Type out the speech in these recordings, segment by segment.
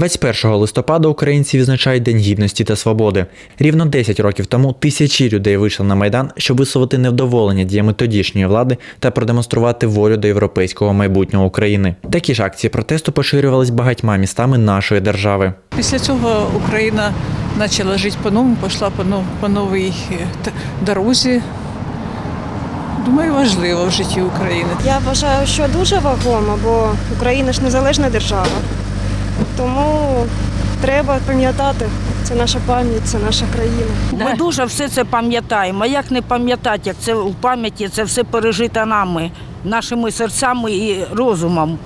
– 21 листопада українці відзначають День гідності та свободи. Рівно 10 років тому тисячі людей вийшли на майдан, щоб висловити невдоволення діями тодішньої влади та продемонструвати волю до європейського майбутнього України. Такі ж акції протесту поширювались багатьма містами нашої держави. Після цього Україна почала жити по-новому, пішла по, нов- по новій е, дорозі. Думаю, важливо в житті України. Я вважаю, що дуже вагомо, бо Україна ж незалежна держава. Тому треба пам'ятати, це наша пам'ять, це наша країна. Ми дуже все це пам'ятаємо. А як не пам'ятати, як це у пам'яті це все пережито нами, нашими серцями і розумом.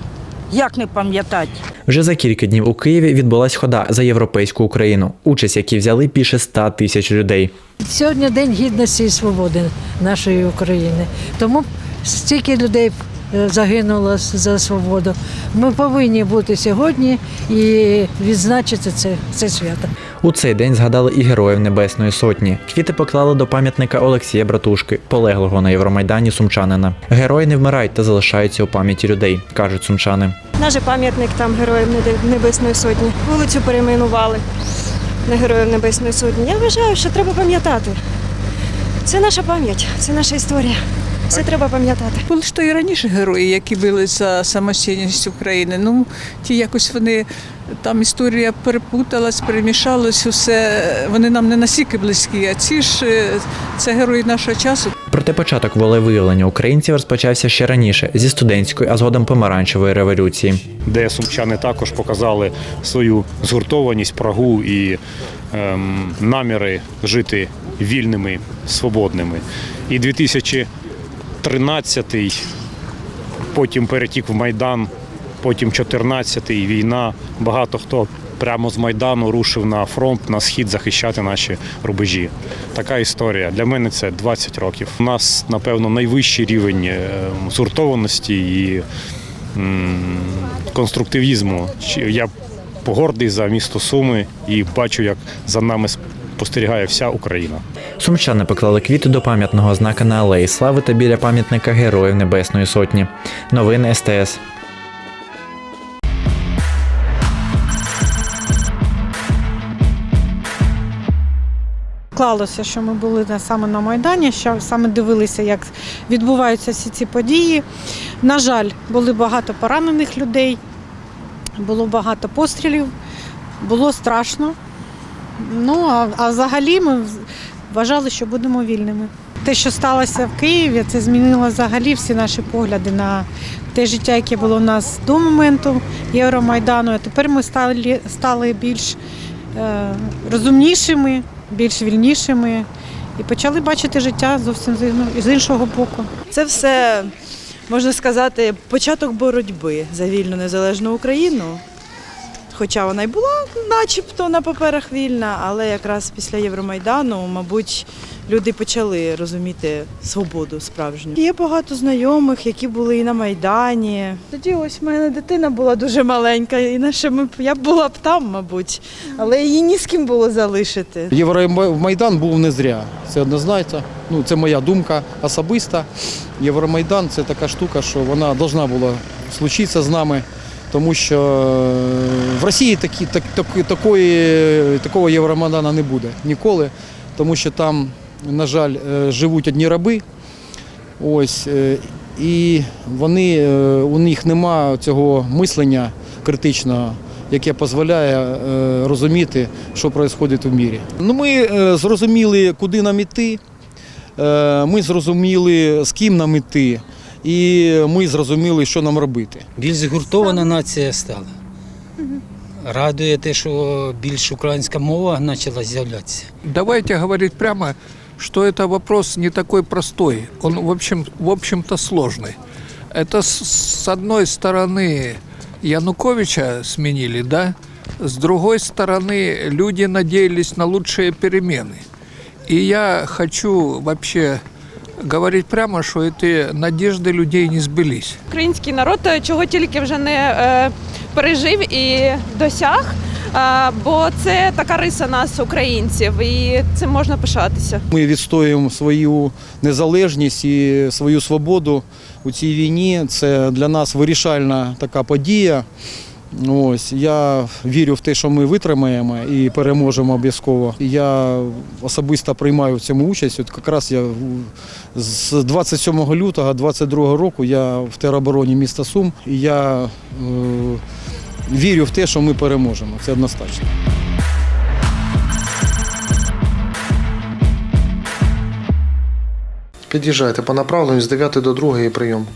Як не пам'ятати? Вже за кілька днів у Києві відбулась хода за європейську Україну, участь якій взяли більше 100 тисяч людей. Сьогодні День гідності і свободи нашої України. Тому стільки людей е, загинуло за свободу. Ми повинні бути сьогодні і відзначити це, це свято. У цей день згадали і героїв Небесної Сотні. Квіти поклали до пам'ятника Олексія Братушки, полеглого на Євромайдані сумчанина. Герої не вмирають та залишаються у пам'яті людей, кажуть сумчани. Наш пам'ятник там Героїв Небесної Сотні. Вулицю перейменували на Героїв Небесної Сотні. Я вважаю, що треба пам'ятати. Це наша пам'ять, це наша історія. Все треба пам'ятати. Були ж то і раніше герої, які бились за самостійність України. Ну, ті якось вони там історія перепуталась, перемішалась, усе. Вони нам не настільки близькі, а ці ж е, це герої нашого часу. Проте початок волевиявлення українців розпочався ще раніше зі студентської, а згодом помаранчевої революції. де сумчани також показали свою згуртованість, прагу і ем, наміри жити вільними, свободними. І 2013 потім перетік в Майдан, потім 14-й війна. Багато хто прямо з Майдану рушив на фронт, на схід захищати наші рубежі. Така історія. Для мене це 20 років. У нас, напевно, найвищий рівень е, згуртованості і конструктивізму. Я гордий за місто Суми і бачу, як за нами спостерігає вся Україна. Сумчани поклали квіти до пам'ятного знака на алеї Слави та біля пам'ятника Героїв Небесної Сотні. Новини СТС. Склалося, що ми були саме на Майдані, що саме дивилися, як відбуваються всі ці події. На жаль, були багато поранених людей, було багато пострілів, було страшно. Ну, а, а взагалі ми вважали, що будемо вільними. Те, що сталося в Києві, це змінило взагалі всі наші погляди на те життя, яке було у нас до моменту Євромайдану. А тепер ми стали, стали більш е, розумнішими, більш вільнішими і почали бачити життя зовсім з іншого боку. Це все можна сказати початок боротьби за вільну незалежну Україну. Хоча вона й була начебто на паперах вільна, але якраз після Євромайдану, мабуть, люди почали розуміти свободу справжню. Є багато знайомих, які були і на Майдані. Тоді ось в мене дитина була дуже маленька, інакше ми я була б там, мабуть, але її ні з ким було залишити. Євромайдан був не зря. Це однозначно. Ну, це моя думка особиста. Євромайдан це така штука, що вона повинна була случитися з нами, тому що е, в Росії такі, так, так, такої, такого Євромайдану не буде ніколи, тому що там, на жаль, е, живуть одні раби. Ось, е, і вони, у них нема цього мислення критичного, яке дозволяє розуміти, що відбувається в мірі. Ну, ми зрозуміли, куди нам іти, ми зрозуміли, з ким нам іти, і ми зрозуміли, що нам робити. Більш згуртована нація стала. Радує те, що більш українська мова почала з'являтися. Давайте говорить прямо, что это вопрос не такой простой. Он, в общем, в общем-то, сложный. Это с, с одной стороны Януковича сменили, да, С другой стороны, люди надеялись на лучшие перемены. И я хочу вообще говорить прямо, что эти надежды людей не сбылись. Український народ е, чого тільки вже не е, пережив і досяг, е, бо це така риса нас, українців, і цим можна пишатися. Ми відстоюємо свою незалежність і свою свободу у цій війні. Це для нас вирішальна така подія. Ось я вірю в те, що ми витримаємо і переможемо обов'язково. Я особисто приймаю в цьому участь. От якраз я з 27 лютого 22 року я в теробороні міста Сум. І я е, вірю в те, що ми переможемо. Це однозначно. Під'їжджайте по направленню з 9 до 2 прийом.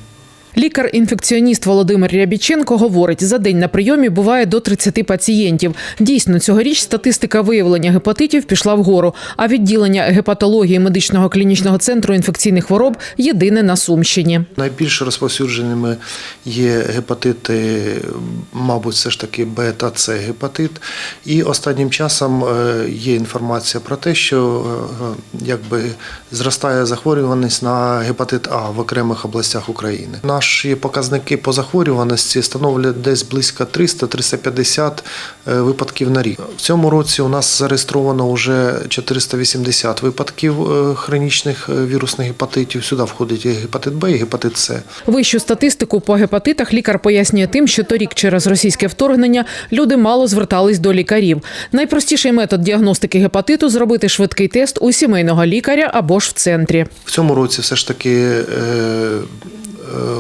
Лікар-інфекціоніст Володимир Рябіченко говорить, за день на прийомі буває до 30 пацієнтів. Дійсно, цьогоріч статистика виявлення гепатитів пішла вгору, а відділення гепатології медичного клінічного центру інфекційних хвороб єдине на Сумщині. Найбільш розповсюдженими є гепатити, мабуть, все ж таки Б та С гепатит. І останнім часом е, є інформація про те, що е, якби зростає захворюваність на гепатит А в окремих областях України. Наші показники по захворюваності становлять десь близько 300-350 е, випадків на рік. В цьому році у нас зареєстровано вже 480 випадків е, хронічних е, вірусних гепатитів. Сюди входить і гепатит Б, і гепатит С. Вищу статистику по гепатитах лікар пояснює тим, що торік через російське вторгнення люди мало звертались до лікарів. Найпростіший метод діагностики гепатиту зробити швидкий тест у сімейного лікаря або ж в центрі. В цьому році все ж таки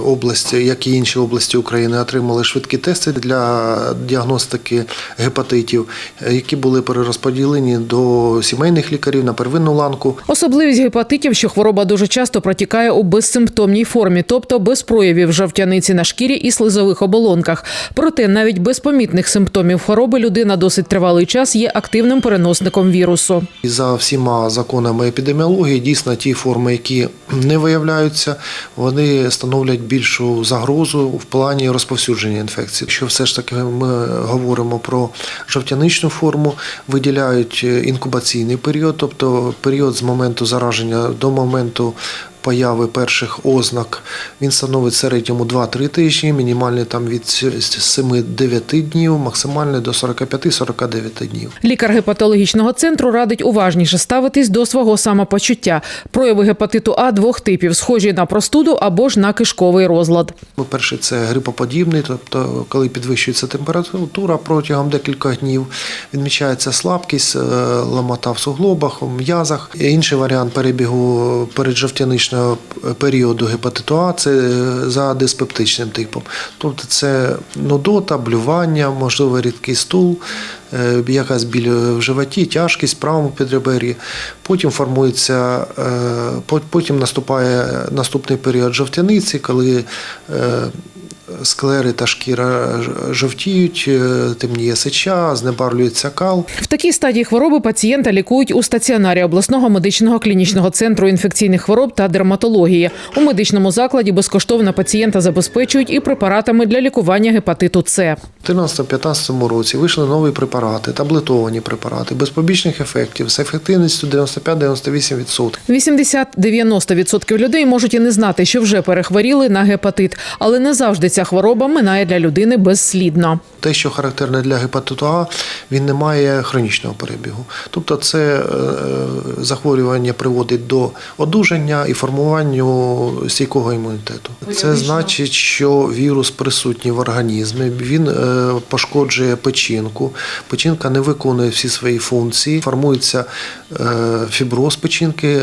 області, як і інші області України, отримали швидкі тести для діагностики гепатитів, е, які були перерозподілені до сімейних лікарів на первинну ланку. Особливість гепатитів, що хвороба дуже часто протікає у безсимптомній формі, тобто без проявів жовтяниці на шкірі і слизових оболонках. Проте навіть без помітних симптомів хвороби людина досить тривалий час є активним переносником вірусу. І за всіма законами епідеміології, дійсно ті форми, які не виявляються, вони становлять більшу загрозу в плані розповсюдження інфекції. Якщо все ж таки ми говоримо про жовтяничну форму, виділяють інкубаційний період, тобто період з моменту зараження до моменту. Появи перших ознак він становить в середньому 2-3 тижні, мінімальний там від 7-9 днів, максимальний до 45-49 днів. Лікар гепатологічного центру радить уважніше ставитись до свого самопочуття. Прояви гепатиту А двох типів, схожі на простуду або ж на кишковий розлад. По-перше, це грипоподібний, тобто коли підвищується температура протягом декількох днів, відмічається слабкість, е, ламота в суглобах, в м'язах. Інший варіант перебігу переджовтяничного періоду гепатиту А це е, за диспептичним типом. Тобто це нудота, блювання, можливо, рідкий стул, е, якась біль в животі, тяжкість в правому підребер'ї. Потім формується, е, потім наступає наступний період жовтяниці, коли е, склери та шкіра жовтіють, е, темніє сеча, знебарлюється кал. В такій стадії хвороби пацієнта лікують у стаціонарі обласного медичного клінічного центру інфекційних хвороб та дерматології. У медичному закладі безкоштовно пацієнта забезпечують і препаратами для лікування гепатиту С. У 2014-2015 році вийшли нові препарати, таблетовані препарати, без побічних ефектів, з ефективністю 95-98%. 80-90% людей можуть і не знати, що вже перехворіли на гепатит, але не завжди ця хвороба минає для людини безслідно. Те, що характерне для гепатиту А, він не має хронічного перебігу. Тобто це е, захворювання приводить до одужання і формуванню стійкого імунітету. Це значить, що вірус присутній в організмі, він е, пошкоджує печінку. Печінка не виконує всі свої функції, формується е, фіброз печінки,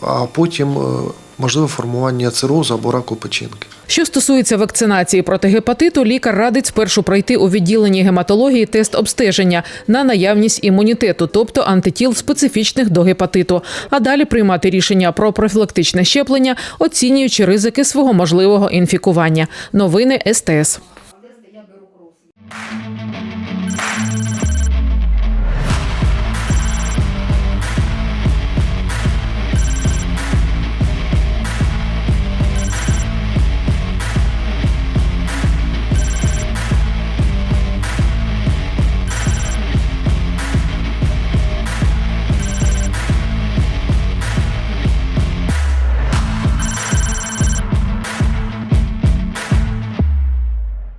а потім можливе формування цирозу або раку печінки. Що стосується вакцинації проти гепатиту, лікар радить спершу пройти у відділенні гематології тест обстеження на наявність імунітету, тобто антитіл специфічних до гепатиту, а далі приймати рішення про профілактичне щеплення, оцінюючи ризики свого можливого інфікування. Новини СТС.